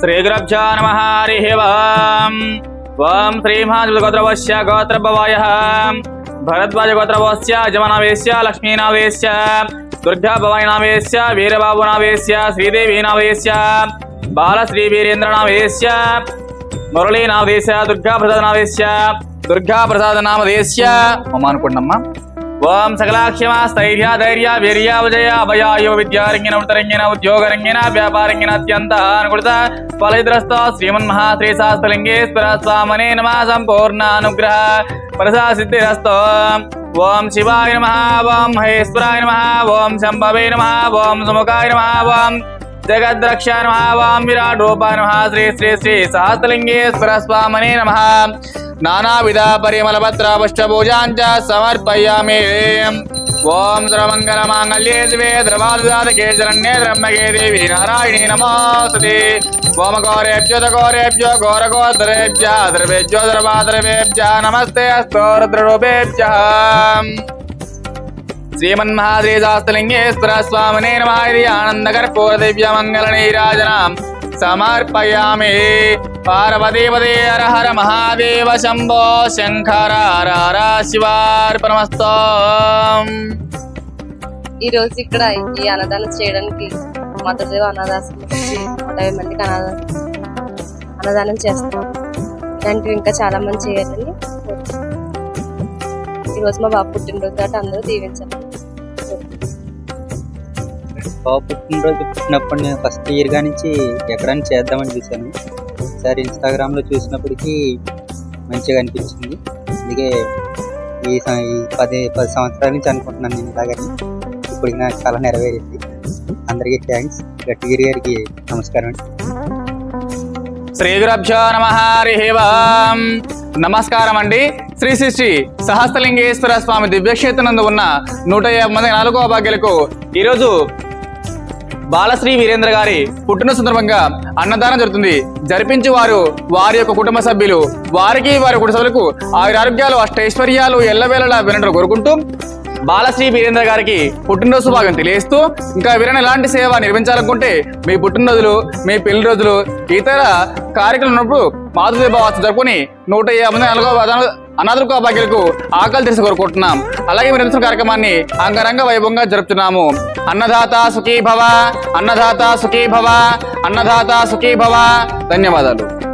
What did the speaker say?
శ్రీగురభ్యో నమ హరి ఓం ఓం శ్రీమహాగోత్రవశ్య గోత్రభవాయ భరద్వాజ గోత్రవశ్య జమనావేశ్య లక్ష్మీనావేశ్య దుర్గా భవాని నావేశ్య వీరబాబు నావేశ్య శ్రీదేవి నావేశ్య బాలశ్రీ వీరేంద్ర నావేశ్య మురళీ నామదేశ దుర్గా ప్రసాద నామదేశ దుర్గా ప్రసాద నామదేశ అమ్మ అనుకోండమ్మా ఓం సకలాక్షమా స్థైర్య ధైర్య వీర్య విజయ అభయాయో విద్యారంగిన ఉత్తరంగిన ఉద్యోగరంగిన వ్యాపారంగిన అత్యంత అనుకూలత ఫలద్రస్త శ్రీమన్మహా శ్రీ శాస్త్రలింగేశ్వర స్వామనే నమ సంపూర్ణ అనుగ్రహ ప్రసా సిద్ధిరస్తో ఓం శివాయ నమ ఓం మహేశ్వరాయ నమ ఓం శంభవే నమ ఓం సుముఖాయ నమ ఓం జగద్రక్ష నమ ఓం విరాట్ రూపాయ నమ శ్రీ శ్రీ శ్రీ సహస్రలింగేశ్వర స్వామనే నమ. నానావిధ పరిమళ పత్ర పుష్ట సమర్పయామి. ఓం సర్వమంగళ మాంగళ్యే శివే ద్రవాదుదాతకే శరణ్యే బ్రహ్మగే దేవి నారాయణీ నమోస్తుతే ఓం గౌరేభ్యో గౌరేభ్యో ఘోర గోత్రేభ్య ద్రవేభ్యో ద్రవాద్రవేభ్య నమస్తే అస్తోరద్రూపేభ్య శ్రీమన్మహాద్రీశాస్త్రలింగేశ్వర స్వామినే నమాయి ఆనందకర్పూర దివ్య మంగళ నీరాజనం. సమర్పయామి. పార్వతీపదే హర మహాదేవ శంభో శంకర హర శివార్పణమస్తో ఈ రోజు ఇక్కడ ఈ అన్నదానం చేయడానికి మధురదేవ అనాథాశ్రమం నుంచి యాభై మందికి అనాథ అన్నదానం చేస్తాం. ఇలాంటివి ఇంకా చాలా మంది చేయాలని ఈరోజు ఈ రోజు మా బాబు పుట్టినరోజు కాబట్టి అందరూ దీవించాలి. బాబు పుట్టినరోజు పుట్టినప్పుడు నేను ఫస్ట్ ఇయర్గా నుంచి ఎక్కడైనా చేద్దామని చూశాను. ఒకసారి ఇన్స్టాగ్రామ్లో చూసినప్పటికీ మంచిగా అనిపించింది. అందుకే ఈ పది పది సంవత్సరాల నుంచి అనుకుంటున్నాను నేను ఇలాగని. ఇప్పుడు నాకు చాలా నెరవేరింది. అందరికీ థ్యాంక్స్ గట్టిగిరి గారికి నమస్కారం అండి. శ్రీ గురభ్యో నమ నమస్కారం అండి. శ్రీ శ్రీ శ్రీ సహస్రలింగేశ్వర స్వామి దివ్యక్షేత్రనందు ఉన్న నూట యాభై మంది నాలుగో భాగ్యులకు ఈరోజు బాలశ్రీ వీరేంద్ర గారి పుట్టిన సందర్భంగా అన్నదానం జరుగుతుంది. జరిపించి వారు వారి యొక్క కుటుంబ సభ్యులు వారికి వారి కుటుంబ సభ్యులకు ఆయుర ఆరోగ్యాలు అష్టైశ్వర్యాలు ఎల్లవేళలా వినటం కోరుకుంటూ బాలశ్రీ వీరేంద్ర గారికి పుట్టినరోజు భాగం తెలియస్తూ ఇంకా వీరైనా ఎలాంటి సేవ నిర్మించాలనుకుంటే మీ పుట్టినరోజులు మీ పెళ్ళి రోజులు ఇతర కార్యక్రమం ఉన్నప్పుడు మాతృదేవ భావాన్ని జరుపుకొని నూట యాభై నాలుగో అనాథులకు అభాగ్యులకు ఆకలి తెలిసి కోరుకుంటున్నాం. అలాగే మీరు నిర్వహిస్తున్న కార్యక్రమాన్ని అంగరంగ వైభవంగా జరుపుతున్నాము. అన్నదాత సుఖీ భవ అన్నదాత సుఖీ భవ అన్నదాత సుఖీ భవ ధన్యవాదాలు.